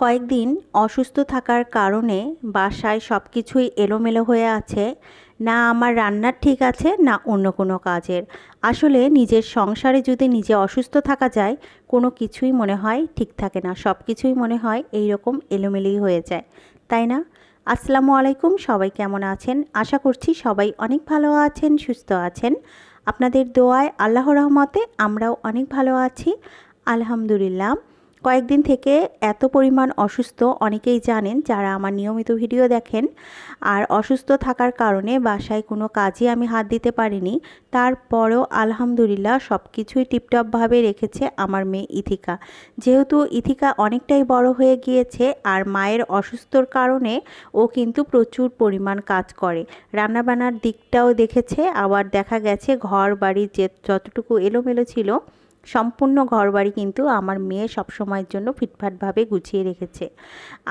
কয়েকদিন অসুস্থ থাকার কারণে বাসায় সব কিছুই এলোমেলো হয়ে আছে। না আমার রান্নার ঠিক আছে, না অন্য কোনো কাজের। আসলে নিজের সংসারে যদি নিজে অসুস্থ থাকা যায়, কোনো কিছুই মনে হয় ঠিক থাকে না। সব কিছুই মনে হয় এই রকম এলোমেলোই হয়ে যায়। তাই না? আসসালামু আলাইকুম, সবাই কেমন আছেন? আশা করছি সবাই অনেক ভালো আছেন, সুস্থ আছেন। আপনাদের দোয়ায় আল্লাহ রহমতে আমরাও অনেক ভালো আছি। আলহামদুলিল্লাহ। কয়েকদিন থেকে এত পরিমাণ অসুস্থ অনেকেই জানেন যারা আমার নিয়মিত ভিডিও দেখেন। আর অসুস্থ থাকার কারণে বাসায় কোনো কাজে আমি হাত দিতে পারিনি। তারপরেও আলহামদুলিল্লাহ সব কিছুই টিপটপভাবে রেখেছে আমার মেয়ে ইথিকা। যেহেতু ইথিকা অনেকটাই বড় হয়ে গিয়েছে আর মায়ের অসুস্থর কারণে ও কিন্তু প্রচুর পরিমাণ কাজ করে। রান্নাবান্নার দিকটাও দেখেছে, আবার দেখা গেছে ঘর বাড়ি যে যতটুকু এলোমেলো ছিল সম্পূর্ণ ঘরবাড়ি কিন্তু আমার মেয়ে সবসময়ের জন্য ফিটফাটভাবে গুছিয়ে রেখেছে।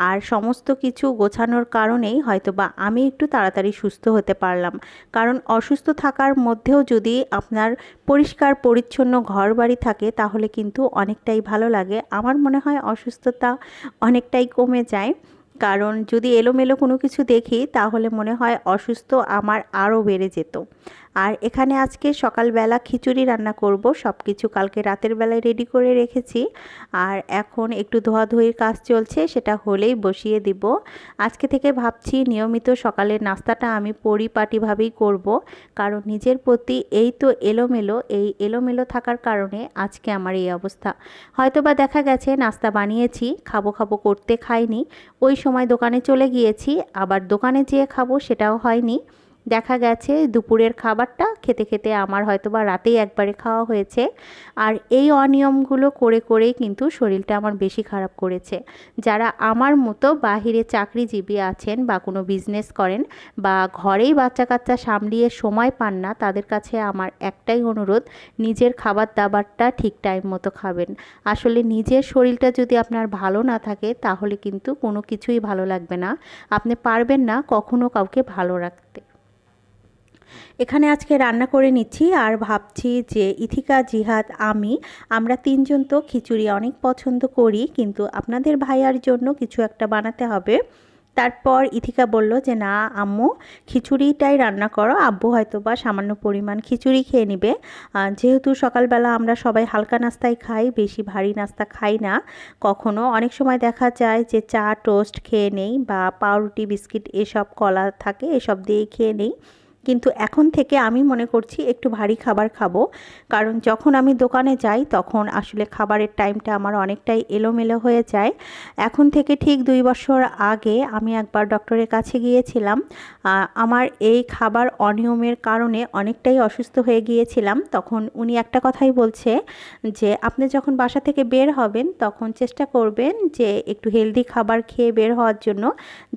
আর সমস্ত কিছু গোছানোর কারণেই হয়তো বা আমি একটু তাড়াতাড়ি সুস্থ হতে পারলাম। কারণ অসুস্থ থাকার মধ্যেও যদি আপনার পরিষ্কার, পরিচ্ছন্ন ঘর বাড়ি থাকে, তাহলে কিন্তু অনেকটাই ভালো লাগে। আমার মনে হয় অসুস্থতা অনেকটাই কমে যায়। কারণ যদি এলোমেলো কোনো কিছু দেখি, তাহলে মনে হয় অসুস্থ আমার আরও বেড়ে যেত। আর এখানে আজকে সকালবেলা খিচুড়ি রান্না করব সব কিছু কালকে রাতের বেলায় রেডি করে রেখেছি। আর এখন একটু ধোয়াধুয়ির কাজ চলছে, সেটা হলেই বসিয়ে দিব। আজকে থেকে ভাবছি নিয়মিত সকালের নাস্তাটা আমি পরিপাটিভাবেই করব, কারণ নিজের প্রতি এই তো এলোমেলো, এই এলোমেলো থাকার কারণে আজকে আমার এই অবস্থা। হয়তো বা দেখা গেছে নাস্তা বানিয়েছি, খাব খাব করতে খাইনি, ওই সময় দোকানে চলে গিয়েছি, আবার দোকানে যেয়ে খাব সেটাও হয়নি। দেখা গেছে দুপুরের খাবারটা খেতে খেতে আমার হয়তো বা রাতেই একবারে খাওয়া হয়েছে। আর এই অনিয়মগুলো করে করেই কিন্তু শরীরটা আমার বেশি খারাপ করেছে। যারা আমার মতো বাহিরে চাকরিজীবী আছেন বা কোনো বিজনেস করেন বা ঘরেই বাচ্চা কাচ্চা সামলিয়ে সময় পান না, তাদের কাছে আমার একটাই অনুরোধ, নিজের খাবার দাবারটা ঠিক টাইম মতো খাবেন। আসলে নিজের শরীরটা যদি আপনার ভালো না থাকে, তাহলে কিন্তু কোনো কিছুই ভালো লাগবে না। আপনি পারবেন না কখনো কাউকে ভালো রাখতে। এখানে আজকে রান্না করে নিচ্ছি আর ভাবছি যে ইথিকা, জিহাদ, আমি, আমরা তিনজন তো খিচুড়ি অনেক পছন্দ করি, কিন্তু আপনাদের ভাইয়ার জন্য কিছু একটা বানাতে হবে। তারপর ইথিকা বলল যে, না, আম্মু, খিচুড়িটাই রান্না করো, আব্বু হয়তো বা সামান্য পরিমাণ খিচুড়ি খেয়ে নিবে। যেহেতু সকালবেলা আমরা সবাই হালকা নাস্তাই খাই, বেশি ভারী নাস্তা খাই না, কখনো অনেক সময় দেখা যায় যে চা, টোস্ট খেয়ে নেই বা পাউরুটি, বিস্কিট, এসব কলা থাকে, এসব দিয়ে খেয়ে নেই। কিন্তু এখন থেকে আমি মনে করছি একটু ভারী খাবার খাব। কারণ যখন আমি দোকানে যাই, তখন আসলে খাবারের টাইমটা আমার অনেকটাই এলোমেলো হয়ে যায়। এখন থেকে ঠিক দুই বছর আগে আমি একবার ডক্টরের কাছে গিয়েছিলাম। আমার এই খাবার অনিয়মের কারণে অনেকটাই অসুস্থ হয়ে গিয়েছিলাম। তখন উনি একটা কথাই বলছে যে, আপনি যখন বাসা থেকে বের হবেন, তখন চেষ্টা করবেন যে, একটু হেলদি খাবার খেয়ে বের হওয়ার জন্য,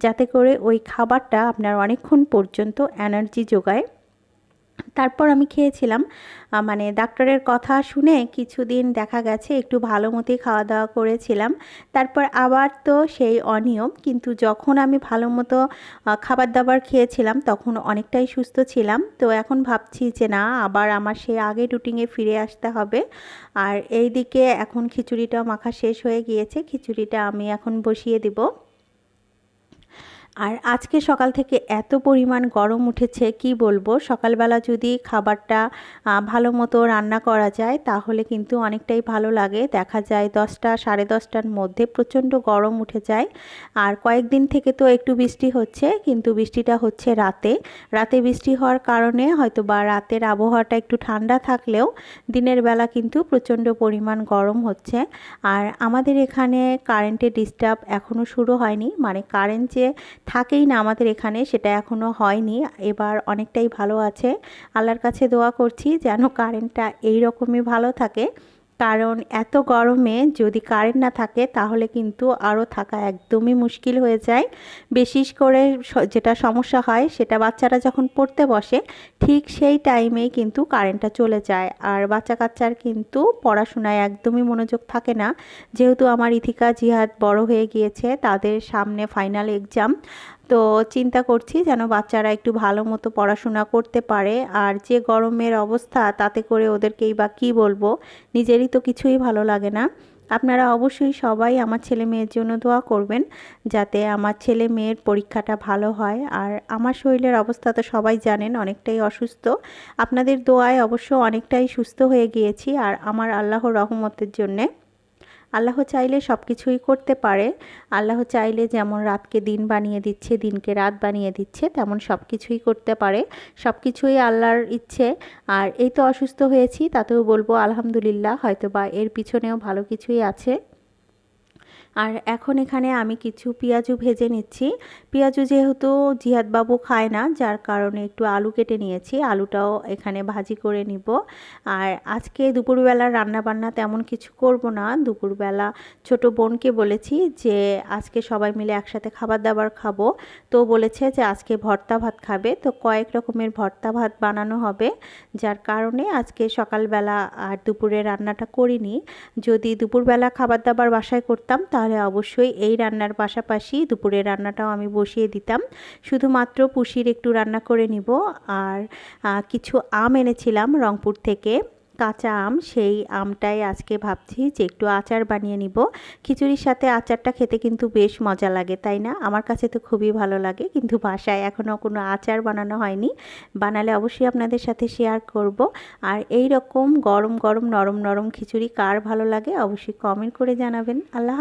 যাতে করে ওই খাবারটা আপনার অনেকক্ষণ পর্যন্ত এনার্জি যোগায়। তারপর আমি খেয়েছিলাম মানে ডাক্তারের কথা শুনে কিছুদিন দেখা গেছে, একটু ভালো মতোই খাওয়া দাওয়া করেছিলাম। তারপর আবার তো সেই অনিয়ম, কিন্তু যখন আমি ভালো মতো খাবার দাবার খেয়েছিলাম, তখন অনেকটাই সুস্থ ছিলাম। তো এখন ভাবছি যে না, আবার আমার সেই আগে রুটিনে ফিরে আসতে হবে। আর এই দিকে এখন খিচুড়িটা মাখা শেষ হয়ে গিয়েছে, খিচুড়িটা আমি এখন বসিয়ে দিব। আর আজকে সকাল থেকে এত পরিমাণ গরম উঠেছে, কি বলব? সকালবেলা যদি খাবারটা ভালো মতো রান্না করা যায়, তাহলে কিন্তু অনেকটাই ভালো লাগে। দেখা যায় দশটা, সাড়ে দশটার মধ্যে প্রচণ্ড গরম উঠে যায়। আর কয়েকদিন থেকে তো একটু বৃষ্টি হচ্ছে, কিন্তু বৃষ্টিটা হচ্ছে রাতে। রাতে বৃষ্টি হওয়ার কারণে হয়তো বা রাতের আবহাওয়াটা একটু ঠান্ডা থাকলেও দিনের বেলা কিন্তু প্রচণ্ড পরিমাণ গরম হচ্ছে। আর আমাদের এখানে কারেন্টের ডিস্টার্ব এখনও শুরু হয়নি মানে কারেন্ট যে থাকেই না আমাদের এখানে, সেটা এখনও হয়নি। এবার অনেকটাই ভালো আছে। আল্লাহর কাছে দোয়া করছি যেন কারেন্টটা এই রকমই ভালো থাকে। কারণ এত গরমে যদি কারেন্ট না থাকে, তাহলে কিন্তু আরও থাকা একদমই মুশকিল হয়ে যায়। বিশেষ করে যেটা সমস্যা হয়, সেটা বাচ্চারা যখন পড়তে বসে, ঠিক সেই টাইমেই কিন্তু কারেন্টটা চলে যায়। আর বাচ্চা কাচ্চার কিন্তু পড়াশোনায় একদমই মনোযোগ থাকে না। যেহেতু আমার ইথিকা জিহাদ বড় হয়ে গিয়েছে, তাদের সামনে ফাইনাল এক্সাম তো চিন্তা করছি যেন বাচ্চারা একটু ভালো মতো পড়াশোনা করতে পারে। আর যে গরমের অবস্থা, তাতে করে ওদেরকেই বা কী বলব, নিজেরই তো কিছুই ভালো লাগে না। আপনারা অবশ্যই সবাই আমার ছেলে মেয়ের জন্য দোয়া করবেন, যাতে আমার ছেলে মেয়ের পরীক্ষাটা ভালো হয়। আর আমার শরীরের অবস্থা তো সবাই জানেন, অনেকটাই অসুস্থ। আপনাদের দোয়ায় অবশ্য অনেকটাই সুস্থ হয়ে গিয়েছি। আর আমার আল্লাহর রহমতের জন্যে আল্লাহ চাইলে সব কিছুই করতে পারে। আল্লাহ চাইলে যেমন রাতকে দিন বানিয়ে দিচ্ছে, দিনকে রাত বানিয়ে দিচ্ছে, তেমন সব কিছুই করতে পারে। সব কিছুই আল্লাহর ইচ্ছে। আর এই তো অসুস্থ হয়েছি, তাতেও বলব আলহামদুলিল্লাহ হয়তো বা এর পিছনেও ভালো কিছুই আছে। আর এখন এখানে আমি কিছু পেঁয়াজু ভেজে নিচ্ছি। পেঁয়াজু যেহেতু জিহাদবাবু খায় না, যার কারণে একটু আলু কেটে নিয়েছি। আলুটাও এখানে ভাজি করে নিব। আর আজকে দুপুরবেলা রান্না বান্না তেমন কিছু করব না। দুপুরবেলা ছোট বোনকে বলেছি যে, আজকে সবাই মিলে একসাথে খাবার দাবার খাব। তো বলেছে যে, আজকে ভর্তা ভাত খাবে। তো কয়েক রকমের ভর্তা ভাত বানানো হবে, যার কারণে আজকে সকালবেলা আর দুপুরে রান্নাটা করিনি। যদি দুপুরবেলা খাবার দাবার বাসায় করতাম তা তাহলে অবশ্যই এই রান্নার পাশাপাশি দুপুরের রান্নাটাও আমি বসিয়ে দিতাম। শুধুমাত্র পুষির একটু রান্না করে নিব। আর কিছু আম এনেছিলাম রংপুর থেকে। কাঁচা আম, সেই আমটাই আজকে ভাবছি যে একটু আচার বানিয়ে নিব। খিচুড়ির সাথে আচারটা খেতে কিন্তু বেশ মজা লাগে, তাই না? আমার কাছে তো খুবই ভালো লাগে, কিন্তু বাসায় এখনও কোনো আচার বানানো হয়নি। বানালে অবশ্যই আপনাদের সাথে শেয়ার করব। আর এই রকম গরম গরম নরম নরম খিচুড়ি কার ভালো লাগে অবশ্যই কমেন্ট করে জানাবেন। আল্লাহ